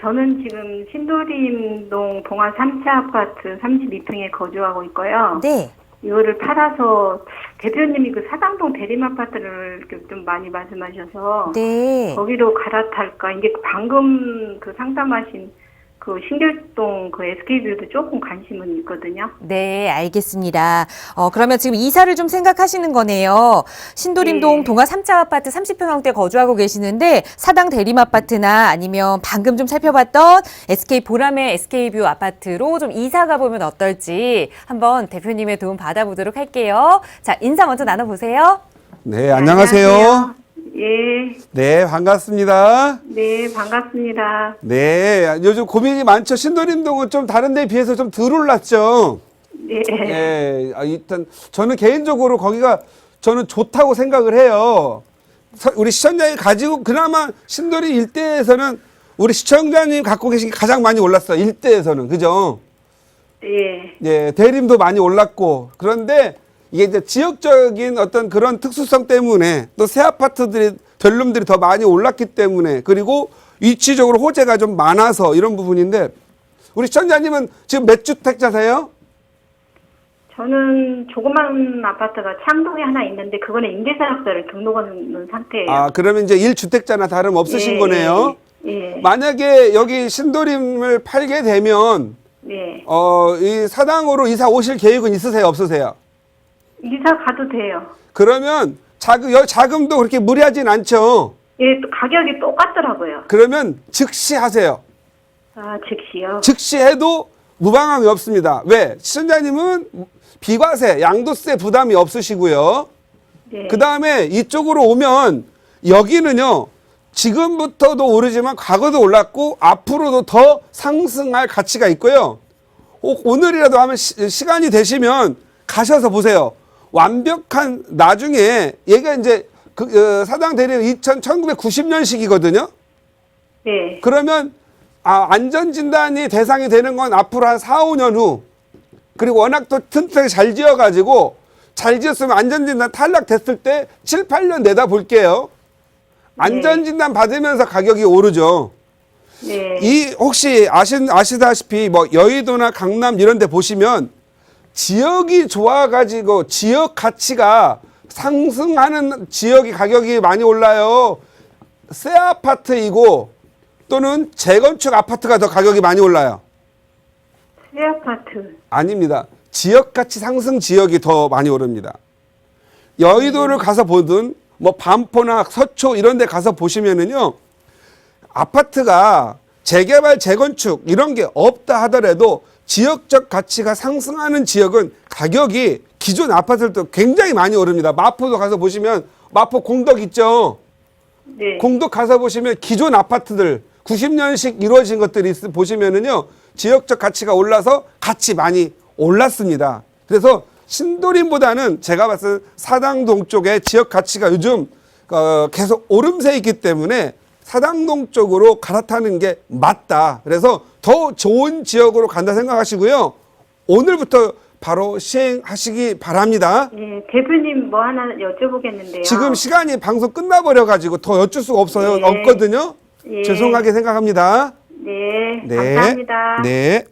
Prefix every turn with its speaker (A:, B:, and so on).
A: 저는 지금 신도림동 동안 3차 아파트 32평에 거주하고 있고요.
B: 네.
A: 이거를 팔아서 대표님이 그 사당동 대림 아파트를 좀 많이 말씀하셔서
B: 네.
A: 거기로 갈아탈까 이게 방금 그 상담하신 그 신길동 그 SK뷰도 조금 관심은 있거든요.
B: 네, 알겠습니다. 어, 그러면 지금 이사를 좀 생각하시는 거네요. 신도림동
A: 네.
B: 동아 3차 아파트 30평형대 거주하고 계시는데 사당 대림 아파트나 아니면 방금 좀 살펴봤던 SK 보람의 SK뷰 아파트로 좀 이사 가보면 어떨지 한번 대표님의 도움 받아보도록 할게요. 자, 인사 먼저 나눠보세요.
C: 네, 안녕하세요.
A: 안녕하세요. 예,
C: 네, 반갑습니다.
A: 네 반갑습니다.
C: 네, 요즘 고민이 많죠. 신도림동은 좀 다른 데에 비해서 좀 덜 올랐죠.
A: 네,
C: 네, 아, 일단 저는 개인적으로 거기가 저는 좋다고 생각을 해요. 서- 우리 시청자님 가지고 그나마 신도리 일대에서는 우리 시청자님 갖고 계신 게 가장 많이 올랐어요. 일대에서는 그죠?
A: 예,
C: 예, 대림도 많이 올랐고 그런데 이게 이제 지역적인 어떤 그런 특수성 때문에 또 새 아파트들이 별룸들이 더 많이 올랐기 때문에 그리고 위치적으로 호재가 좀 많아서 이런 부분인데 우리 시청자님은 지금 몇 주택자세요?
A: 저는 조그만 아파트가 창동에 하나 있는데 그거는 임대사업자를 등록하는 상태예요.
C: 아 그러면 이제 1주택자나 다름 없으신
A: 예,
C: 거네요.
A: 예, 예.
C: 만약에 여기 신도림을 팔게 되면
A: 네.
C: 어이 사당으로 이사 오실 계획은 있으세요 없으세요?
A: 이사 가도 돼요.
C: 그러면 자금 여 자금도 그렇게 무리하진 않죠.
A: 예, 또 가격이 똑같더라고요.
C: 그러면 즉시 하세요.
A: 아, 즉시요.
C: 즉시 해도 무방함이 없습니다. 왜? 시청자님은 비과세, 양도세 부담이 없으시고요.
A: 네.
C: 그 다음에 이쪽으로 오면 여기는요, 지금부터도 오르지만 과거도 올랐고 앞으로도 더 상승할 가치가 있고요. 오- 오늘이라도 하면 시, 간이 되시면 가셔서 보세요. 완벽한 나중에 얘가 이제 그, 어, 사당 대리는 2000, 1990년식이거든요.
A: 네.
C: 그러면 아, 안전진단이 대상이 되는 건 앞으로 한 4, 5년 후 그리고 워낙 또 튼튼하게 잘 지어가지고 잘 지었으면 안전진단 탈락됐을 때 7, 8년 내다 볼게요. 안전진단 받으면서 가격이 오르죠.
A: 네.
C: 이 혹시 아신 아시다시피 뭐 여의도나 강남 이런 데 보시면 지역이 좋아가지고 지역 가치가 상승하는 지역이 가격이 많이 올라요. 새 아파트이고 또는 재건축 아파트가 더 가격이 많이 올라요.
A: 새 아파트.
C: 아닙니다. 지역 가치 상승 지역이 더 많이 오릅니다. 여의도를 가서 보든 뭐 반포나 서초 이런 데 가서 보시면은요. 아파트가 재개발, 재건축 이런 게 없다 하더라도 지역적 가치가 상승하는 지역은 가격이 기존 아파트들도 굉장히 많이 오릅니다. 마포도 가서 보시면 마포 공덕 있죠.
A: 네.
C: 공덕 가서 보시면 기존 아파트들 90년식 이루어진 것들이 있, 보시면은요 지역적 가치가 올라서 가치 많이 올랐습니다. 그래서 신도림보다는 제가 봤을 때 사당동 쪽의 지역 가치가 요즘 어, 계속 오름세 있기 때문에 사당동 쪽으로 갈아타는 게 맞다. 그래서 더 좋은 지역으로 간다 생각하시고요. 오늘부터 바로 시행하시기 바랍니다.
A: 예, 대표님 뭐 하나 여쭤보겠는데요.
C: 지금 시간이 방송 끝나버려 가지고 더 여쭐 수가 없어요.
A: 네.
C: 없거든요.
A: 예.
C: 죄송하게 생각합니다.
A: 네,
C: 네.
A: 감사합니다.
C: 네.